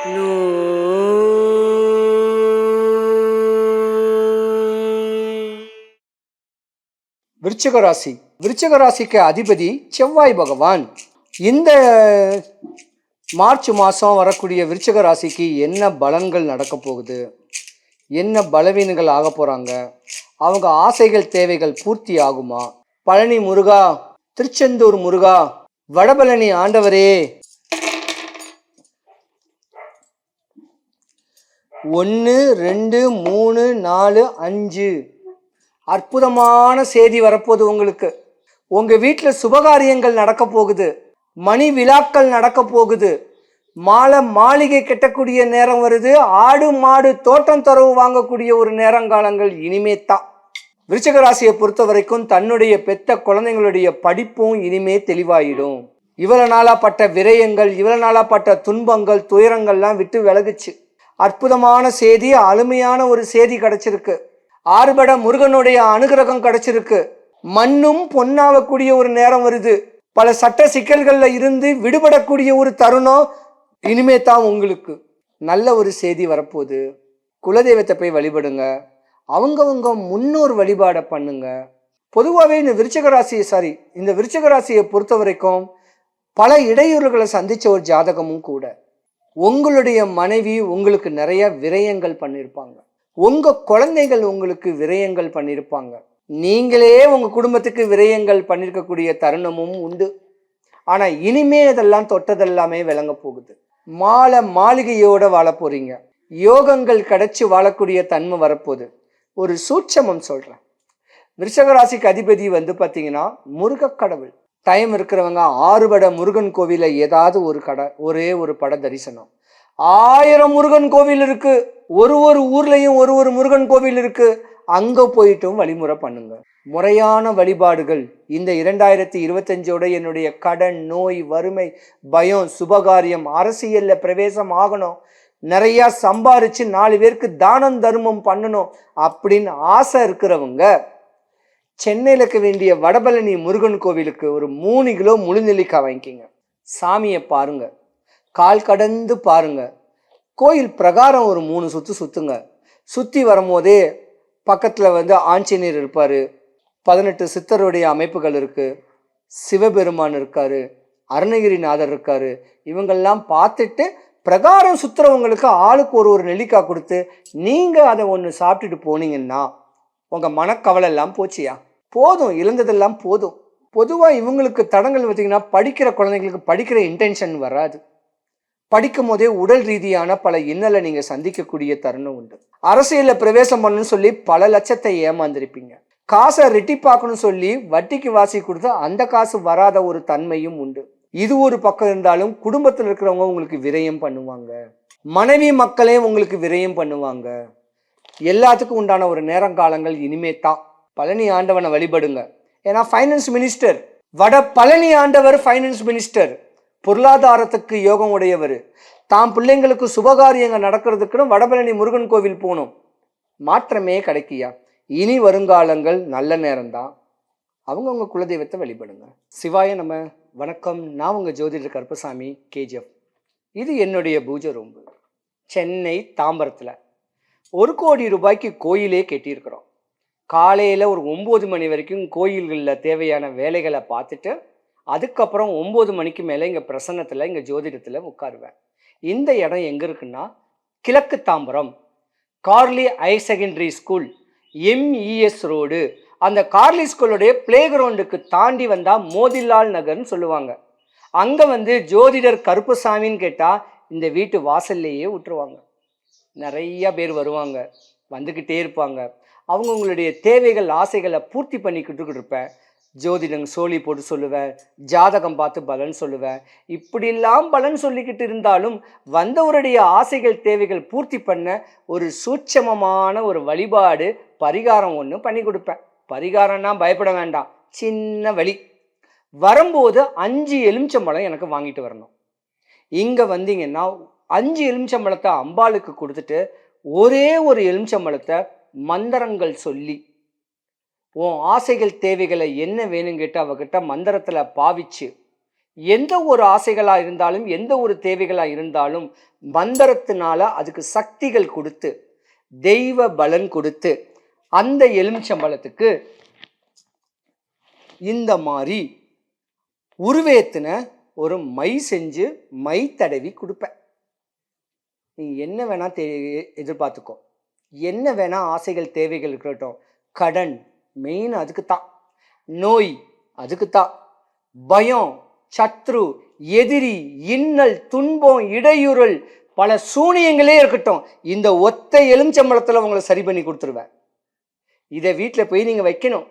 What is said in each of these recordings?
விருச்சிக ராசி விருச்சிக ராசிக்கு அதிபதி செவ்வாய் பகவான். இந்த மார்ச் மாதம் வரக்கூடிய விருச்சிக ராசிக்கு என்ன பலன்கள் நடக்க போகுது? என்ன பலவீனங்கள் ஆக போகிறாங்க அவங்க ஆசைகள் தேவைகள் பூர்த்தி ஆகுமா? பழனி முருகா திருச்செந்தூர் முருகா வடபழனி ஆண்டவரே ஒன்று ரெண்டு மூணு நாலு அஞ்சு. அற்புதமான செய்தி வரப்போகுது உங்களுக்கு. உங்கள் வீட்டில் சுபகாரியங்கள் நடக்க போகுது. மணி விழாக்கள் நடக்க போகுது. மாலை மாளிகை கெட்டக்கூடிய நேரம் வருது. ஆடு மாடு தோட்டம் தரவு வாங்கக்கூடிய ஒரு நேரங்காலங்கள் இனிமே தான். விருச்சிக ராசியை பொறுத்த வரைக்கும் தன்னுடைய பெத்த குழந்தைங்களுடைய படிப்பும் இனிமே தெளிவாயிடும். இவ்வளோ நாளா பட்ட விரயங்கள் இவ்வளோ நாளா பட்ட துன்பங்கள் துயரங்கள்லாம் விட்டு விலகுச்சு. அற்புதமான செய்தி அழுமையான ஒரு செய்தி கிடைச்சிருக்கு. ஆறுபட முருகனுடைய அனுகிரகம் கிடைச்சிருக்கு. மண்ணும் பொன்னாகக்கூடிய ஒரு நேரம் வருது. பல சட்ட சிக்கல்களில் இருந்து விடுபடக்கூடிய ஒரு தருணம் இனிமே தான் உங்களுக்கு. நல்ல ஒரு செய்தி வரப்போகுது. குலதெய்வத்தை போய் வழிபடுங்க. அவங்கவுங்க முன்னோர் வழிபாடை பண்ணுங்க. பொதுவாகவே இந்த விருச்சிக ராசியை சாரி இந்த விருச்சிக ராசியை பொறுத்த வரைக்கும் பல இடையூறுகளை சந்தித்த ஒரு ஜாதகமும் கூட. உங்களுடைய மனைவி உங்களுக்கு நிறைய விரயங்கள் பண்ணியிருப்பாங்க உங்க குழந்தைகள் உங்களுக்கு விரயங்கள் பண்ணியிருப்பாங்க நீங்களே உங்க குடும்பத்துக்கு விரயங்கள் பண்ணியிருக்கக்கூடிய தருணமும் உண்டு. ஆனா இனிமே இதெல்லாம் தொட்டதெல்லாமே விளங்க போகுது. மாலை மாளிகையோட வாழ போறீங்க. யோகங்கள் கிடைச்சி வாழக்கூடிய தன்மை வரப்போகுது. ஒரு சூட்சமம் சொல்றேன். விருஷகராசிக்கு அதிபதி வந்து பார்த்தீங்கன்னா முருகக் கடவுள். டைம் இருக்கிறவங்க ஆறுபட முருகன் கோவிலில் ஏதாவது ஒரு கடை ஒரே ஒரு பட தரிசனம். ஆயிரம் முருகன் கோவில் இருக்குது ஒரு ஒரு ஊர்லேயும் ஒரு ஒரு முருகன் கோவில் இருக்குது அங்கே போயிட்டும் வழிமுறை பண்ணுங்க. முறையான வழிபாடுகள். இந்த இரண்டாயிரத்தி இருபத்தஞ்சோட என்னுடைய கடன் நோய் வறுமை பயம் சுபகாரியம் அரசியலில் பிரவேசம் ஆகணும். நிறையா சம்பாரித்து நாலு பேருக்கு தானம் தர்மம் பண்ணணும் அப்படின்னு ஆசை இருக்கிறவங்க சென்னையில் இருக்க வேண்டிய வடபழனி முருகன் கோவிலுக்கு ஒரு மூணு கிலோ முழுநெல்லிக்காய் வாங்கிக்கிங்க. சாமியை பாருங்க. கால் கடந்து பாருங்க. கோயில் பிரகாரம் ஒரு மூணு சுற்று சுத்துங்க. சுற்றி வரும்போதே பக்கத்தில் வந்து ஆஞ்சநேயர் இருப்பார். பதினெட்டு சித்தருடைய அமைப்புகள் இருக்குது சிவபெருமான் இருக்கார். அருணகிரிநாதர் இருக்கார். இவங்கெல்லாம் பார்த்துட்டு பிரகாரம் சுத்துறவங்களுக்கு ஆளுக்கு ஒரு ஒரு நெல்லிக்காய் கொடுத்து நீங்கள் அதை ஒன்று சாப்பிட்டுட்டு போனீங்கன்னா உங்கள் மனக்கவலை எல்லாம் போச்சியா? போதும் இழந்ததெல்லாம் போதும். பொதுவாக இவங்களுக்கு தடங்கள் பார்த்தீங்கன்னா படிக்கிற குழந்தைங்களுக்கு படிக்கிற இன்டென்ஷன் வராது. படிக்கும் போதே உடல் ரீதியான பல இன்னலை நீங்கள் சந்திக்கக்கூடிய தருணம் உண்டு. அரசியலில் பிரவேசம் பண்ணணும்னு சொல்லி பல லட்சத்தை ஏமாந்திருப்பீங்க. காசை ரெட்டிப்பாக்கணும்னு சொல்லி வட்டிக்கு வாசி கொடுத்து அந்த காசு வராத ஒரு தன்மையும் உண்டு. இது ஒரு பக்கம் இருந்தாலும் குடும்பத்தில் இருக்கிறவங்க உங்களுக்கு விரயம் பண்ணுவாங்க. மனைவி மக்களே உங்களுக்கு விரயம் பண்ணுவாங்க. எல்லாத்துக்கும் உண்டான ஒரு நேரங்காலங்கள் இனிமே தான். பழனி ஆண்டவனை வழிபடுங்க. ஏன்னா ஃபைனான்ஸ் மினிஸ்டர் வட பழனி ஆண்டவர் ஃபைனான்ஸ் மினிஸ்டர் பொருளாதாரத்துக்கு யோகம் உடையவர். தாம் பிள்ளைங்களுக்கு சுபகாரியங்கள் நடக்கிறதுக்குன்னு வடபழனி முருகன் கோவில் போகணும். மாற்றமே கிடைக்கியா இனி வருங்காலங்கள் நல்ல நேரம்தான். அவங்கவுங்க குலதெய்வத்தை வழிபடுங்க. சிவாய நம்ம வணக்கம். நான் உங்கள் ஜோதிடர் கருப்பசாமி கேஜிஎஃப். இது என்னுடைய பூஜை ரூம்பு. சென்னை தாம்பரத்தில் ஒரு கோடி ரூபாய்க்கு கோயிலே கெட்டியிருக்கிறோம். காலையில் ஒரு ஒம்பது மணி வரைக்கும் கோயில்களில் தேவையான வேலைகளை பார்த்துட்டு அதுக்கப்புறம் ஒம்பது மணிக்கு மேலே இங்கே பிரசன்னத்தில் இங்கே ஜோதிடத்தில் உட்காருவேன். இந்த இடம் எங்கே இருக்குன்னா கிழக்கு Tambaram Carley higher secondary school MES road. அந்த கார்லி ஸ்கூலுடைய பிளே கிரவுண்டுக்கு தாண்டி வந்தால் மோதிலால் நகர்னு சொல்லுவாங்க. அங்கே வந்து ஜோதிடர் கருப்புசாமின்னு கேட்டால் இந்த வீட்டு வாசல்லையே விட்டுருவாங்க. நிறைய பேர் வருவாங்க வந்துக்கிட்டே இருப்பாங்க. அவங்கவுங்களுடைய தேவைகள் ஆசைகளை பூர்த்தி பண்ணிக்கிட்டு இருப்பேன் ஜோதிடம் சோழி போட்டு சொல்லுவேன் ஜாதகம் பார்த்து பலன் சொல்லுவேன். இப்படிலாம் பலன் சொல்லிக்கிட்டு இருந்தாலும் வந்தவருடைய ஆசைகள் தேவைகள் பூர்த்தி பண்ண ஒரு சூட்சமமான ஒரு வழிபாடு பரிகாரம் ஒன்று பண்ணி கொடுப்பேன். பரிகாரம்னா பயப்பட வேண்டாம். சின்ன வழி. வரும்போது அஞ்சு எலுமிச்சம்பழம் எனக்கு வாங்கிட்டு வரணும். இங்கே வந்தீங்கன்னா அஞ்சு எலுமிச்சம்பழத்தை அம்பாளுக்கு கொடுத்துட்டு ஒரே ஒரு எலுமிச்சம்பழத்தை மந்திரங்கள் சொல்லி உன் ஆசைகள் தேவைகளை என்ன வேணும்? கேட்டு அவகிட்ட மந்திரத்தில் பாவிச்சு எந்த ஒரு ஆசைகளாக இருந்தாலும் எந்த ஒரு தேவைகளாக இருந்தாலும் மந்திரத்தினால அதுக்கு சக்திகள் கொடுத்து தெய்வ பலன் கொடுத்து அந்த எலுமிச்சம்பழத்துக்கு இந்த மாதிரி உருவேத்தின ஒரு மை செஞ்சு மை தடவி கொடுப்பேன். நீ என்ன வேணால் தே எதிர்பார்த்துக்கோ என்ன வேணால் ஆசைகள் தேவைகள் இருக்கட்டும். கடன் மெயின் அதுக்கு தான் நோய் அதுக்கு தான் பயம் சத்ரு எதிரி இன்னல் துன்பம் இடையூறல் பல சூனியங்களே இருக்கட்டும். இந்த ஒத்த எலுமிச்சம்பழத்தில் உங்களை சரி பண்ணி கொடுத்துருவேன். இதை வீட்டில் போய் நீங்கள் வைக்கணும்.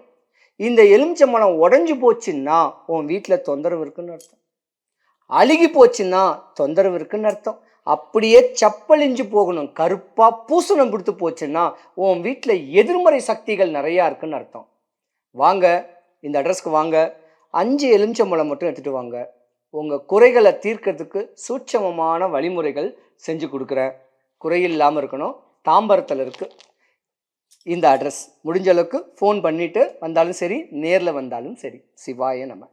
இந்த எலுமிச்சம்பழம் உடஞ்சி போச்சுன்னா உன் வீட்டில் தொந்தரவு இருக்குன்னு அர்த்தம். அழுகி போச்சுன்னா தொந்தரவு இருக்குன்னு அர்த்தம். அப்படியே செப்பலிஞ்சு போகணும். கருப்பாக பூசணம் கொடுத்து போச்சுன்னா உன் வீட்டில் எதிர்மறை சக்திகள் நிறையா இருக்குன்னு அர்த்தம். வாங்க இந்த அட்ரஸ்க்கு வாங்க. அஞ்சு எலுமிச்சம்பழம் மட்டும் எடுத்துகிட்டு வாங்க. உங்கள் குறைகளை தீர்க்கறதுக்கு சூட்சமமான வழிமுறைகள் செஞ்சு கொடுக்குறேன். குறையில்லாமல் இருக்கணும். தாம்பரத்தில் இருக்குது இந்த அட்ரஸ் முடிஞ்ச அளவுக்கு ஃபோன் பண்ணிவிட்டு வந்தாலும் சரி நேரில் வந்தாலும் சரி. சிவாய நம்ம